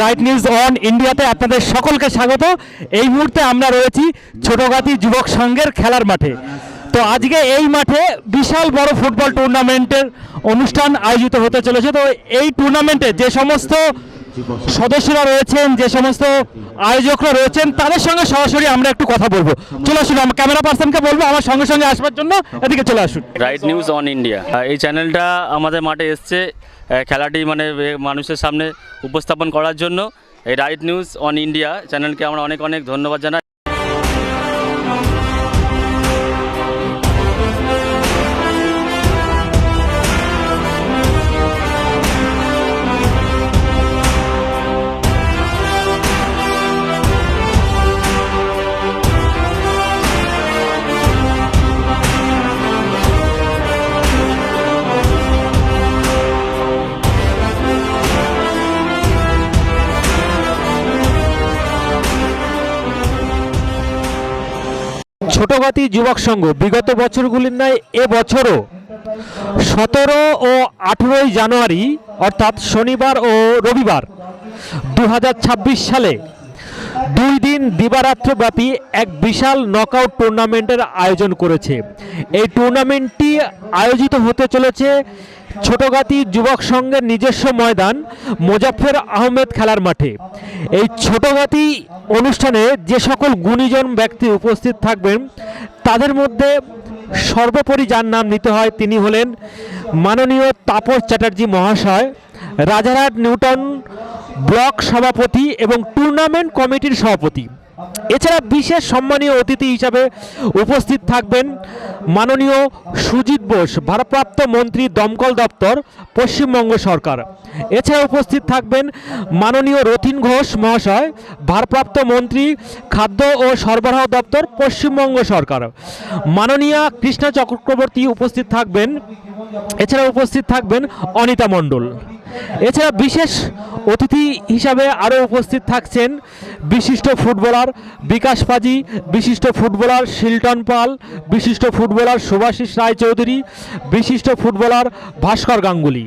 Right news on ইন্ডিয়াতে আপনাদের সকলকে স্বাগত। এই মুহূর্তে আমরা রয়েছি ছোটগাতি যুবক সংঘের খেলার মাঠে। তো আজকে এই মাঠে বিশাল বড় ফুটবল টুর্নামেন্টের অনুষ্ঠান আয়োজিত হতে চলেছে। তো এই টুর্নামেন্টে যে সমস্ত সদস্যরা রয়েছেন, যে সমস্ত আয়োজকরা রয়েছেন, তাদের সঙ্গে সরাসরি আমরা একটু কথা বলব। চলে আসুন, আমার ক্যামেরা পার্সনকে বলব, আমার সঙ্গে সঙ্গে আসবার জন্য এদিকে চলে আসুন। রাইট নিউজ অন ইন্ডিয়া এই চ্যানেলটা আমাদের মাঠে এসছে খেলাটি মানে মানুষের সামনে উপস্থাপন করার জন্য। এই রাইট নিউজ অন ইন্ডিয়া চ্যানেলকে আমরা অনেক অনেক ধন্যবাদ জানাই। ছোটগাতি যুবক সংঘ বিগত বছরগুলির ন্যায় এ বছরও সতেরো ও আঠেরোই জানুয়ারি, অর্থাৎ শনিবার ও রবিবার দু হাজার ছাব্বিশ সালে দুই দিন দিবারাত্রব্যাপী এক বিশাল নকআউট টুর্নামেন্টের আয়োজন করেছে। এই টুর্নামেন্টটি আয়োজিত হতে চলেছে ছোটগাতি যুবক সংঘের নিজস্ব ময়দান মোজাফফর আহমেদ খেলার মাঠে। এই ছোটগাতি অনুষ্ঠানে যে সকল গুণীজন ব্যক্তি উপস্থিত থাকবেন, তাদের মধ্যে সর্বোপরি যার নাম নিতে হয় তিনি হলেন মাননীয় তাপস চ্যাটার্জি মহাশয়, রাজারহাট নিউটন ব্লক সভাপতি এবং টুর্নামেন্ট কমিটির সভাপতি। এছাড়া বিশেষ সম্মানীয় অতিথি হিসাবে উপস্থিত থাকবেন মাননীয় সুজিত বোস, ভারপ্রাপ্ত মন্ত্রী দমকল দপ্তর, পশ্চিমবঙ্গ সরকার। এছাড়া উপস্থিত থাকবেন মাননীয় রথিন ঘোষ মহাশয়, ভারপ্রাপ্ত মন্ত্রী খাদ্য ও সরবরাহ দপ্তর, পশ্চিমবঙ্গ সরকার। মাননীয়া কৃষ্ণা চক্রবর্তী উপস্থিত থাকবেন। এছাড়া উপস্থিত থাকবেন অনিতা মণ্ডল। এছাড়া বিশেষ অতিথি হিসাবে আরও উপস্থিত থাকছেন বিশিষ্ট ফুটবলার বিকাশ পাজি, বিশিষ্ট ফুটবলার শিল্টন পাল, বিশিষ্ট ফুটবলার সুভাষিস রায়চৌধুরী, বিশিষ্ট ফুটবলার ভাস্কর গাঙ্গুলি।